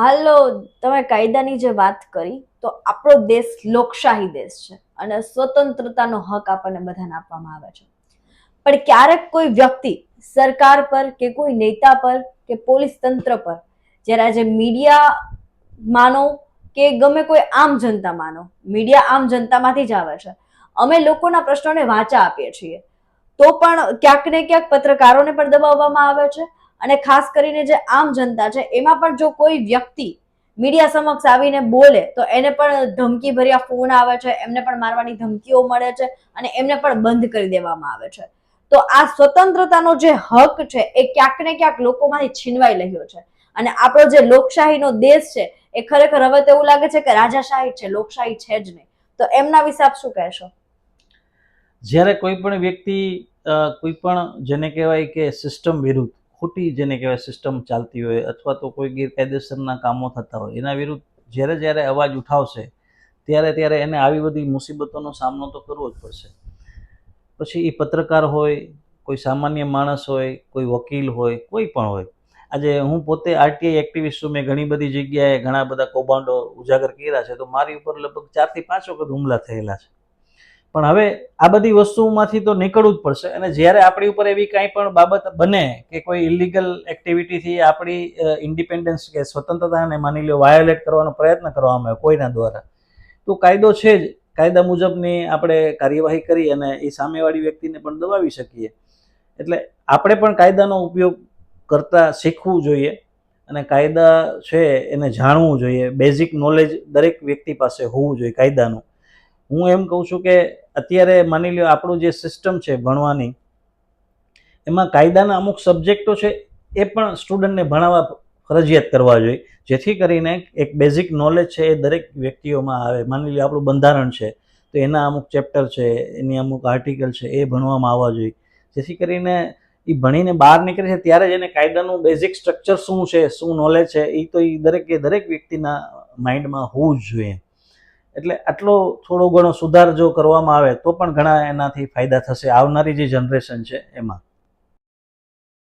હાલો, તમે કાયદાની જે વાત કરી, તો આપણો દેશ લોકશાહી દેશ છે અને સ્વતંત્રતાનો હક આપણને બધાને આપવામાં આવે છે. પણ ક્યારેક કોઈ વ્યક્તિ સરકાર પર કે કોઈ નેતા પર કે પોલીસ તંત્ર પર, જ્યારે આજે મીડિયા માનો કે ગમે કોઈ આમ જનતા માનો, મીડિયા આમ જનતામાંથી જ આવે છે, અમે લોકોના પ્રશ્નોને વાચા આપીએ છીએ. તો પણ ક્યાંક ને ક્યાંક પત્રકારોને પણ દબાવવામાં આવે છે અને ખાસ કરીને જે આમ જનતા છે, એમાં પણ જો કોઈ વ્યક્તિ મીડિયા સમક્ષ આવીને બોલે, તો એને પણ ધમકી ભર્યા ફોન આવે છે, એમને પણ મારવાની ધમકીઓ મળે છે અને એમને પણ બંધ કરી દેવામાં આવે છે. તો આ સ્વતંત્રતાનો જે હક છે, એ ક્યાંક ને ક્યાંક લોકોમાંથી છીનવાઈ રહ્યો છે. અને આપણો જે લોકશાહીનો દેશ છે, એ ખરેખર હવે તો એવું લાગે છે કે રાજાશાહી છે, લોકશાહી છે જ નહીં. તો એમના વિશે આપ શું કહેશો? જ્યારે કોઈ પણ વ્યક્તિ કોઈ પણ જેને કહેવાય કે સિસ્ટમ વિરુદ્ધ ખોટી જેને કહેવાય સિસ્ટમ ચાલતી હોય અથવા તો કોઈ ગેરકાયદેસરના કામો થતા હોય, એના વિરુદ્ધ જ્યારે જ્યારે અવાજ ઉઠાવશે, ત્યારે ત્યારે એને આવી બધી મુસીબતોનો સામનો તો કરવો જ પડશે. પછી એ પત્રકાર હોય, કોઈ સામાન્ય માણસ હોય, કોઈ વકીલ હોય, કોઈ પણ હોય. આજે હું પોતે આરટીઆઈ એક્ટિવિસ્ટ છું, મેં ઘણી બધી જગ્યાએ ઘણા બધા કૌભાંડો ઉજાગર કર્યા છે, તો મારી ઉપર લગભગ ચારથી પાંચ વખત હુમલા થયેલા છે. પણ હવે આ બધી વસ્તુમાંથી તો નીકળવું જ પડશે. અને જ્યારે આપણી ઉપર એવી કાંઈ પણ બાબત બને કે કોઈ ઇલિગલ એક્ટિવિટીથી આપણી ઇન્ડિપેન્ડન્સ કે સ્વતંત્રતાને માની લો વાયોલેટ કરવાનો પ્રયત્ન કરવામાં આવે કોઈના દ્વારા, તો કાયદો છે જ. કાયદા મુજબની આપણે કાર્યવાહી કરી અને એ સામેવાળી વ્યક્તિને પણ દબાવી શકીએ. એટલે આપણે પણ કાયદાનો ઉપયોગ કરતા શીખવું જોઈએ અને કાયદા છે એને જાણવું જોઈએ. બેઝિક નોલેજ દરેક વ્યક્તિ પાસે હોવું જોઈએ કાયદાનું. હું એમ કહું છું કે અત્યારે માની લો આપણું જે સિસ્ટમ છે ભણવાની, એમાં કાયદાના અમુક સબ્જેક્ટો છે એ પણ સ્ટુડન્ટને ભણાવવા ફરજિયાત કરવા જોઈએ. જેથી કરીને એક બેઝિક નોલેજ છે એ દરેક વ્યક્તિઓમાં આવે. માની લો આપણું બંધારણ છે, તો એના અમુક ચેપ્ટર છે, એની અમુક આર્ટિકલ છે, એ ભણવામાં આવવા જોઈએ. જેથી કરીને એ ભણીને બહાર નીકળે છે, ત્યારે જ એને કાયદાનું બેઝિક સ્ટ્રક્ચર શું છે, શું નોલેજ છે એ તો એ દરેકે દરેક વ્યક્તિના માઇન્ડમાં હોવું જ જોઈએ. એટલે આટલો થોડો ઘણો સુધાર જો કરવામાં આવે તો પણ ઘણા એનાથી ફાયદા થશે આવનારી જે જનરેશન છે એમાં.